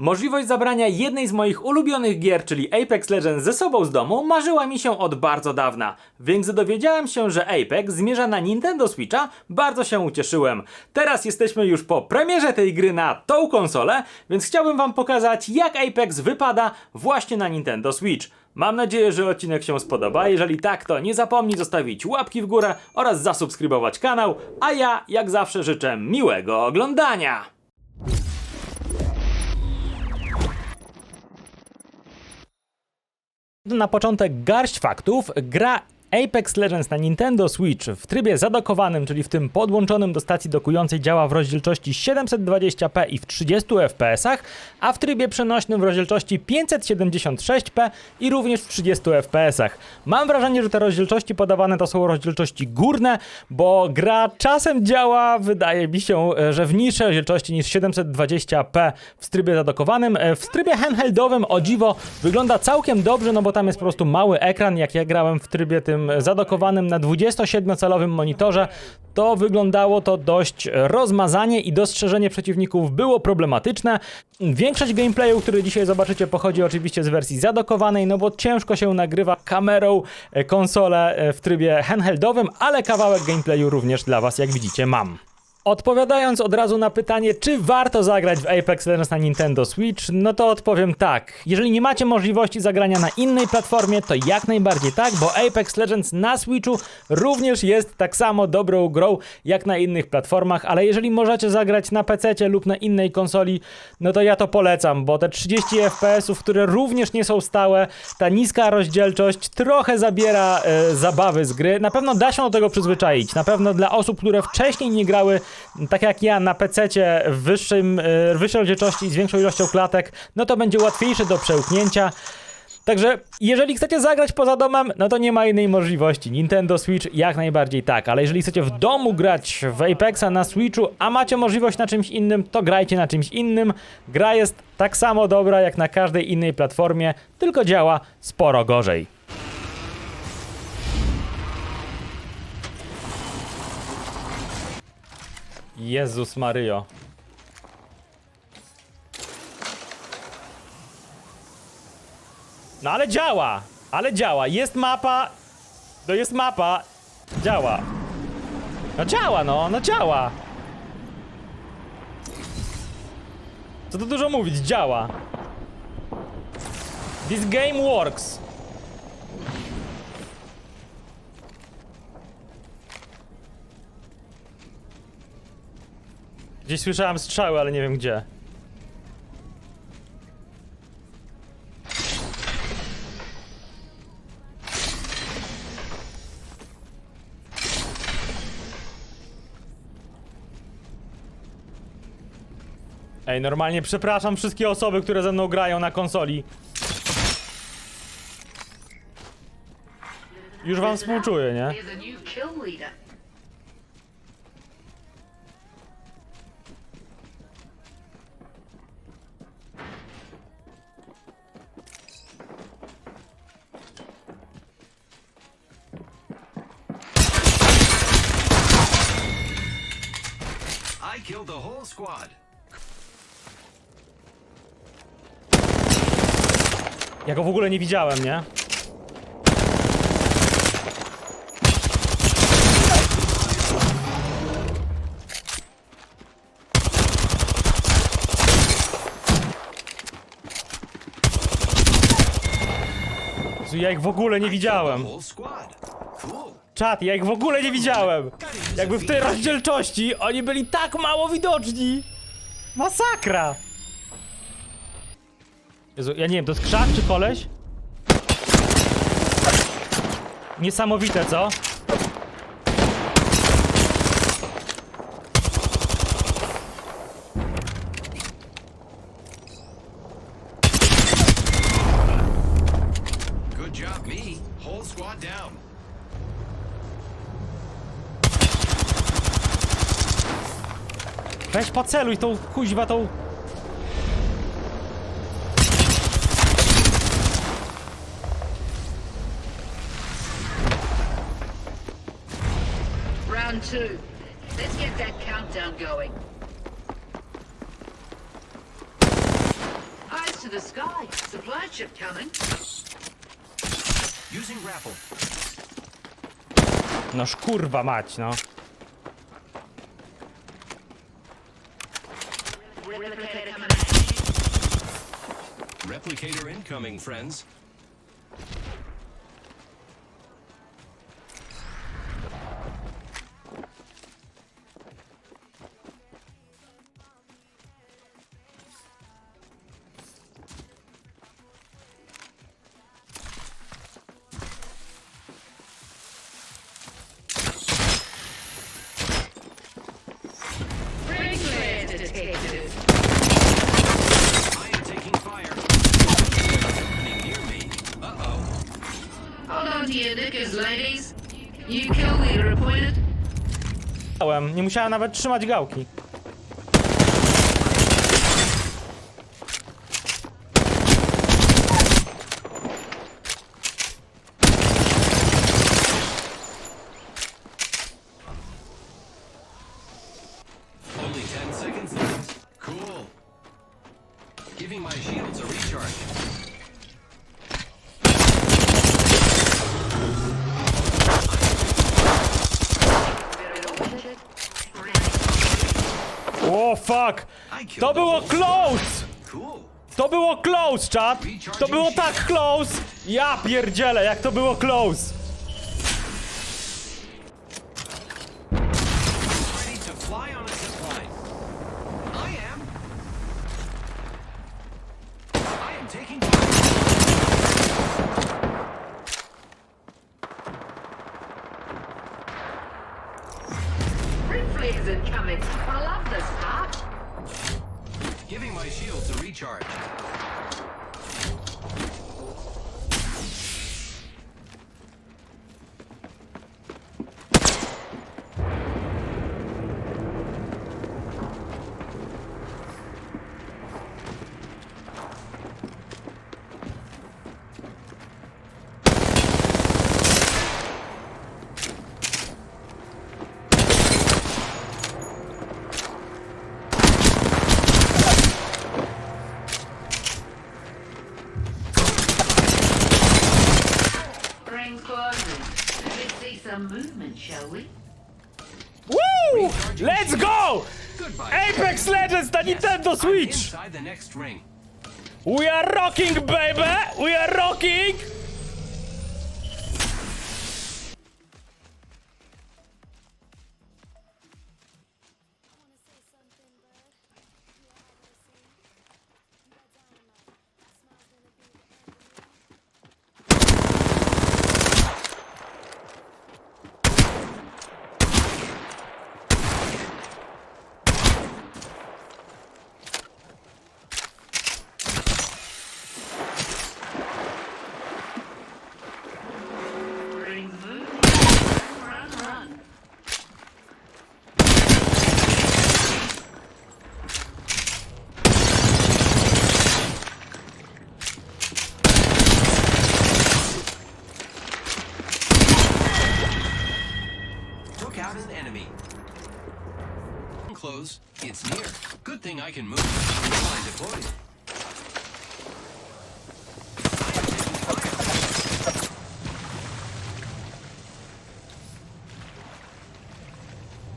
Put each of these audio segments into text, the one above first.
Możliwość zabrania jednej z moich ulubionych gier, czyli Apex Legends ze sobą z domu, marzyła mi się od bardzo dawna. Więc gdy dowiedziałem się, że Apex zmierza na Nintendo Switcha, bardzo się ucieszyłem. Teraz jesteśmy już po premierze tej gry na tą konsolę, więc chciałbym wam pokazać, jak Apex wypada właśnie na Nintendo Switch. Mam nadzieję, że odcinek się spodoba. Jeżeli tak, to nie zapomnij zostawić łapki w górę oraz zasubskrybować kanał, a ja, jak zawsze, życzę miłego oglądania. Na początek garść faktów. Gra Apex Legends na Nintendo Switch w trybie zadokowanym, czyli w tym podłączonym do stacji dokującej działa w rozdzielczości 720p i w 30 fps, a w trybie przenośnym w rozdzielczości 576p i również w 30 fps. Mam wrażenie, że te rozdzielczości podawane to są rozdzielczości górne, bo gra czasem działa, wydaje mi się, e, że w niższej rozdzielczości niż 720p w trybie zadokowanym. E, W trybie handheldowym, o dziwo, wygląda całkiem dobrze, no bo tam jest po prostu mały ekran, jak ja grałem w trybie tym zadokowanym na 27-calowym monitorze, to wyglądało to dość rozmazanie i dostrzeżenie przeciwników było problematyczne. Większość gameplayu, który dzisiaj zobaczycie, pochodzi oczywiście z wersji zadokowanej, no bo ciężko się nagrywa kamerą e, konsolę e, w trybie handheldowym, ale kawałek gameplayu również dla Was, jak widzicie, mam. Odpowiadając od razu na pytanie, czy warto zagrać w Apex Legends na Nintendo Switch, no to odpowiem tak. Jeżeli nie macie możliwości zagrania na innej platformie, to jak najbardziej tak, bo Apex Legends na Switchu również jest tak samo dobrą grą jak na innych platformach, ale jeżeli możecie zagrać na PC lub na innej konsoli, no to ja to polecam, bo te 30 FPS-ów, które również nie są stałe, ta niska rozdzielczość trochę zabiera e, zabawy z gry. Na pewno da się do tego przyzwyczaić. Na pewno dla osób, które wcześniej nie grały tak jak ja na PC w wyższym, e, wyższej rozdzielczości i z większą ilością klatek, no to będzie łatwiejsze do przełknięcia. Także jeżeli chcecie zagrać poza domem, no to nie ma innej możliwości. Nintendo Switch jak najbardziej tak, ale jeżeli chcecie w domu grać w Apexa na Switchu, a macie możliwość na czymś innym, to grajcie na czymś innym. Gra jest tak samo dobra jak na każdej innej platformie, tylko działa sporo gorzej. Jezus Maryjo. No ale działa! Ale działa. Jest mapa. No jest mapa. Działa. No działa, no, no działa. Co tu dużo mówić, działa. This game works. Gdzieś słyszałem strzały, ale nie wiem gdzie. Ej, normalnie przepraszam wszystkie osoby, które ze mną grają na konsoli. Już wam współczuję, nie? I killed the whole squad. Ja go w ogóle nie widziałem, nie? Jezu, Ja ich w ogóle nie widziałem. Whole squad. Cool. Czat, ja ich w ogóle nie widziałem. Jakby w tej rozdzielczości oni byli tak mało widoczni. Masakra. Jezu, ja nie wiem, to jest krzak czy koleś? Niesamowite, co? Good job, me. Whole squad down. Weź poceluj tą kuźwa tą... Round two. Let's get that countdown going. Eyes to the sky. Supply ship coming. Using grapple. Noż kurwa mać, no. Replicator coming. Incoming, friends. Your knickers, ladies. You kill leader appointed. Nie musiałem nawet trzymać gałki. O fuck! To było close! To było close, czat! To było tak close! Ja pierdzielę, jak to było close! Woo! Let's go! Apex Legends na Nintendo Switch! inside the next ring. We are rocking, baby! We are rocking! An enemy. Close. It's near. Good thing I can move. Deployed.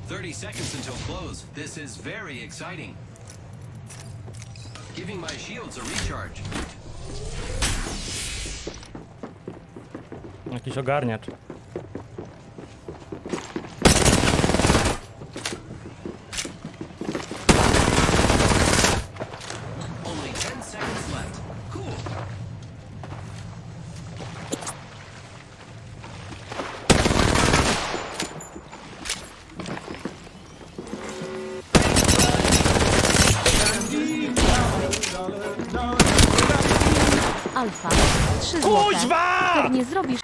Thirty seconds until close. This is very exciting. Giving my shields a recharge. Jakiś ogarniacz. Alfa. 3 złote. Kuźwa! Pewnie zrobisz